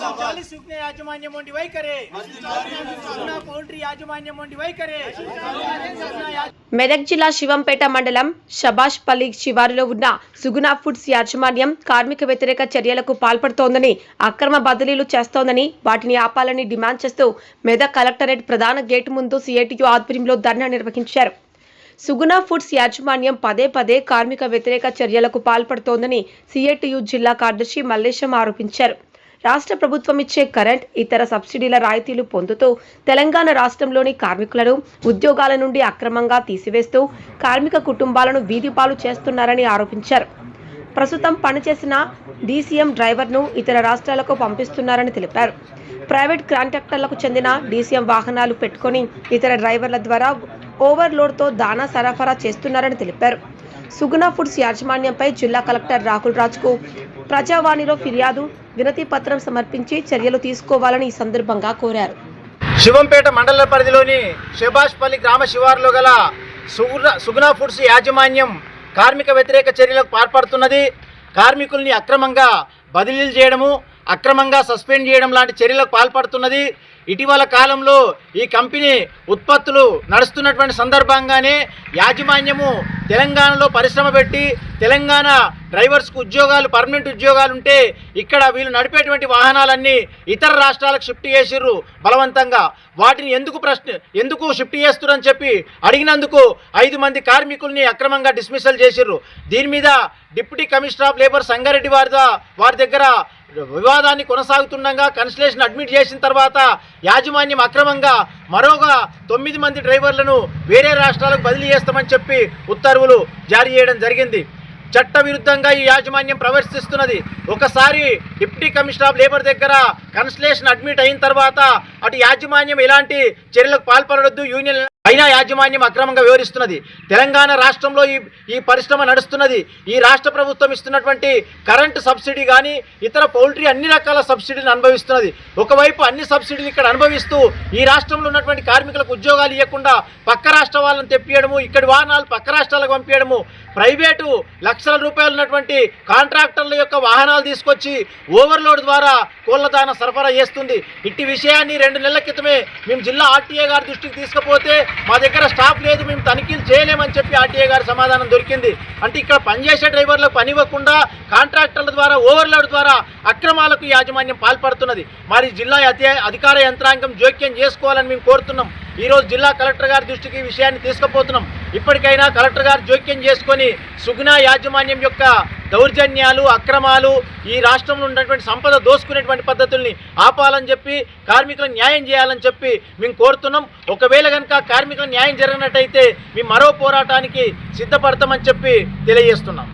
యాజమాన్యం వంటి వైఖరే. పౌల్ట్రీ యాజమాన్యం వంటి వైఖరే. మెదక్ జిల్లా శివంపేట మండలం షబాష్పల్లి శివారులో ఉన్న సుగుణ ఫుడ్స్ యాజమాన్యం కార్మిక వ్యతిరేక చర్యలకు పాల్పడుతోందని అక్రమ బదిలీలు చేస్తోందని వాటిని ఆపాలని డిమాండ్ చేస్తూ మెదక్ కలెక్టరేట్ ప్రధాన గేటు ముందు సిఐటియు ఆధ్వర్యంలో ధర్నా నిర్వహించారు. సుగుణ ఫుడ్స్ యాజమాన్యం పదే పదే కార్మిక వ్యతిరేక చర్యలకు పాల్పడుతోందని సిఐటియు జిల్లా కార్యదర్శి మల్లేశం ఆరోపించారు. రాష్ట్ర ప్రభుత్వం ఇచ్చే కరెంట్ ఇతర సబ్సిడీల రాయితీలు పొందుతూ తెలంగాణ రాష్ట్రంలోని కార్మికులను ఉద్యోగాల నుండి అక్రమంగా తీసివేస్తూ కార్మిక కుటుంబాలను వీధిపాలు చేస్తున్నారని ఆరోపించారు. ప్రస్తుతం పనిచేసిన డీసీఎం డ్రైవర్ను ఇతర రాష్ట్రాలకు పంపిస్తున్నారని తెలిపారు. ప్రైవేట్ కాంట్రాక్టర్లకు చెందిన డీసీఎం వాహనాలు పెట్టుకొని ఇతర డ్రైవర్ల ద్వారా ఓవర్లోడ్తో దాణా సరఫరా చేస్తున్నారని తెలిపారు. సుగుణ ఫుడ్స్ యాజమాన్యంపై జిల్లా కలెక్టర్ రాహుల్ రాజ్కు ప్రజావాణిలో ఫిర్యాదు వినతి పత్రం సమర్పించి చర్యలు తీసుకోవాలని ఈ సందర్భంగా కోరారు. శివంపేట మండల పరిధిలోని శభాష్పల్లి గ్రామ శివారులో గల సుగుణ సుగుణ ఫుడ్స్ యాజమాన్యం కార్మిక వ్యతిరేక చర్యలకు పాల్పడుతున్నది. కార్మికుల్ని అక్రమంగా బదిలీలు చేయడము అక్రమంగా సస్పెండ్ చేయడం లాంటి చర్యలకు పాల్పడుతున్నది. ఇటీవల కాలంలో ఈ కంపెనీ ఉత్పత్తులు నడుస్తున్నటువంటి సందర్భంగానే యాజమాన్యము తెలంగాణలో పరిశ్రమ పెట్టి తెలంగాణ డ్రైవర్స్కు ఉద్యోగాలు పర్మనెంట్ ఉద్యోగాలు ఉంటే ఇక్కడ వీళ్ళు నడిపేటువంటి వాహనాలన్నీ ఇతర రాష్ట్రాలకు షిఫ్ట్ చేసిర్రు బలవంతంగా. వాటిని ఎందుకు ప్రశ్న ఎందుకు షిఫ్ట్ చేస్తురని చెప్పి అడిగినందుకు ఐదు మంది కార్మికుల్ని అక్రమంగా డిస్మిసల్ చేసిర్రు. దీని మీద deputy commissioner of labour Sangareddy వారి వారి దగ్గర వివాదాన్ని కొనసాగుతుండగా కన్సలేషన్ అడ్మిట్ చేసిన తర్వాత యాజమాన్యం అక్రమంగా మరోగా తొమ్మిది మంది డ్రైవర్లను వేరే రాష్ట్రాలకు బదిలీ చేస్తామని చెప్పి ఉత్తర్వులు జారీ చేయడం జరిగింది. చట్ట విరుద్ధంగా ఈ యాజమాన్యం ప్రవర్తిస్తున్నది. ఒకసారి డిప్యూటీ కమిషనర్ ఆఫ్ లేబర్ దగ్గర కన్సలేషన్ అడ్మిట్ అయిన తర్వాత అటు యాజమాన్యం ఎలాంటి చర్యలకు పాల్పడొద్దు యూనియన్ అయినా యాజమాన్యం అక్రమంగా వివరిస్తున్నది తెలంగాణ రాష్ట్రంలో ఈ ఈ పరిశ్రమ నడుస్తున్నది. ఈ రాష్ట్ర ప్రభుత్వం ఇస్తున్నటువంటి కరెంటు సబ్సిడీ కానీ ఇతర పౌల్ట్రీ అన్ని రకాల సబ్సిడీని అనుభవిస్తున్నది. ఒకవైపు అన్ని సబ్సిడీలు ఇక్కడ అనుభవిస్తూ ఈ రాష్ట్రంలో ఉన్నటువంటి కార్మికులకు ఉద్యోగాలు ఇవ్వకుండా పక్క రాష్ట్ర వాళ్ళని తెప్పియడము ఇక్కడి వాహనాలు పక్క రాష్ట్రాలకు పంపించడము ప్రైవేటు లక్షల రూపాయలు ఉన్నటువంటి కాంట్రాక్టర్ల యొక్క వాహనాలు తీసుకొచ్చి ఓవర్లోడ్ ద్వారా కోళ్ళదాన సరఫరా చేస్తుంది. ఇట్టి విషయాన్ని రెండు నెలల క్రితమే మేము జిల్లా ఆర్టీఏ గారి దృష్టికి తీసుకుపోతే మా దగ్గర స్టాఫ్ లేదు మేము తనిఖీలు చేయలేమని చెప్పి ఆర్టీఏ గారి సమాధానం దొరికింది. అంటే ఇక్కడ పనిచేసే డ్రైవర్లకు పని ఇవ్వకుండా కాంట్రాక్టర్ల ద్వారా ఓవర్లోడ్ ద్వారా అక్రమాలకు యాజమాన్యం పాల్పడుతున్నది. మరి జిల్లా అధికార యంత్రాంగం జోక్యం చేసుకోవాలని మేము కోరుతున్నాం. ఈరోజు జిల్లా కలెక్టర్ గారి దృష్టికి విషయాన్ని తీసుకుపోతున్నాం. ఇప్పటికైనా కలెక్టర్ గారు జోక్యం చేసుకొని సుగుణ యాజమాన్యం యొక్క దౌర్జన్యాలు అక్రమాలు ఈ రాష్ట్రంలో ఉన్నటువంటి సంపద దోసుకునేటువంటి పద్ధతుల్ని ఆపాలని చెప్పి కార్మికులను న్యాయం చేయాలని చెప్పి మేము కోరుతున్నాం. ఒకవేళ కనుక కార్మికులకు న్యాయం జరిగినట్టయితే మేము మరో పోరాటానికి సిద్ధపడతామని చెప్పి తెలియజేస్తున్నాం.